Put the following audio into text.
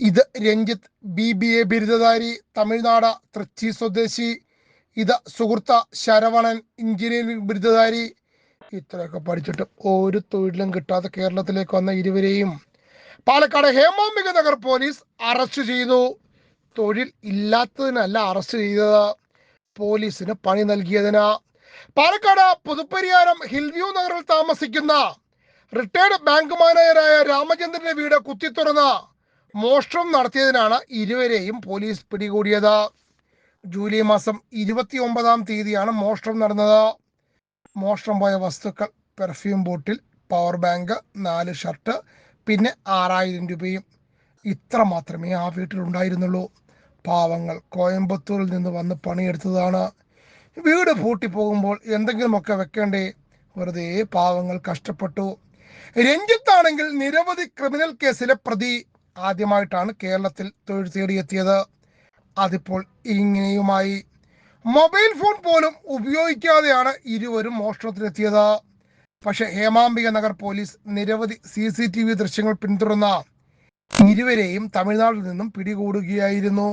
ഇത് Ranjith B B A ബിരുദധാരി തമിഴ്നാട് തൃച്ചി സ്വദേശി. ഇത് സുഹൃത്ത ശരവണൻ എഞ്ചിനീയറിംഗ് ബിരുദധാരി. ഇത്രയൊക്കെ പഠിച്ചിട്ട് ഒരു തൊഴിലും കിട്ടാതെ കേരളത്തിലേക്ക് വന്ന ഇരുവരെയും പാലക്കാട് ഹേമാംബിക നഗർ പോലീസ് അറസ്റ്റ് ചെയ്തു. തൊഴിൽ ഇല്ലാത്തതിനല്ല അറസ്റ്റ് ചെയ്തത്. പോലീസിന് പണി നൽകിയതിന്. പാലക്കാട് പുതുപ്പരിയാരം ഹിൽവ്യൂ നഗറിൽ താമസിക്കുന്ന റിട്ടയർഡ് ബാങ്ക് മാനേജറായ രാമചന്ദ്രന്റെ വീട് കുത്തിത്തുറന്ന്. മോഷണം നടത്തിയതിനാണ് ഇരുവരെയും പോലീസ് പിടികൂടിയത്. ജൂലൈ മാസം ഇരുപത്തി ഒമ്പതാം തീയതിയാണ് മോഷണം നടന്നത്. മോഷണം പോയ വസ്തുക്കൾ പെർഫ്യൂം ബോട്ടിൽ പവർ ബാങ്ക് നാല് ഷർട്ട് പിന്നെ ആറായിരം രൂപയും. ഇത്ര മാത്രമേ ആ വീട്ടിലുണ്ടായിരുന്നുള്ളൂ. പാവങ്ങൾ കോയമ്പത്തൂരിൽ നിന്ന് വന്ന് പണിയെടുത്തതാണ്. വീട് പൂട്ടിപ്പോകുമ്പോൾ എന്തെങ്കിലുമൊക്കെ വെക്കേണ്ടേ? വെറുതെ പാവങ്ങൾ കഷ്ടപ്പെട്ടു. രഞ്ജിത്താണെങ്കിൽ നിരവധി ക്രിമിനൽ കേസിലെ പ്രതി. ആദ്യമായിട്ടാണ് കേരളത്തിൽ തൊഴിൽ തേടിയെത്തിയത്. അതിപ്പോൾ ഇങ്ങനെയുമായി. മൊബൈൽ ഫോൺ പോലും ഉപയോഗിക്കാതെയാണ് ഇരുവരും മോഷണത്തിലെത്തിയത്. പക്ഷെ ഹേമാംബിക നഗർ പോലീസ് നിരവധി സി സി ടി വി ദൃശ്യങ്ങൾ പിന്തുടർന്ന ഇരുവരെയും തമിഴ്നാട്ടിൽ നിന്നും പിടികൂടുകയായിരുന്നു.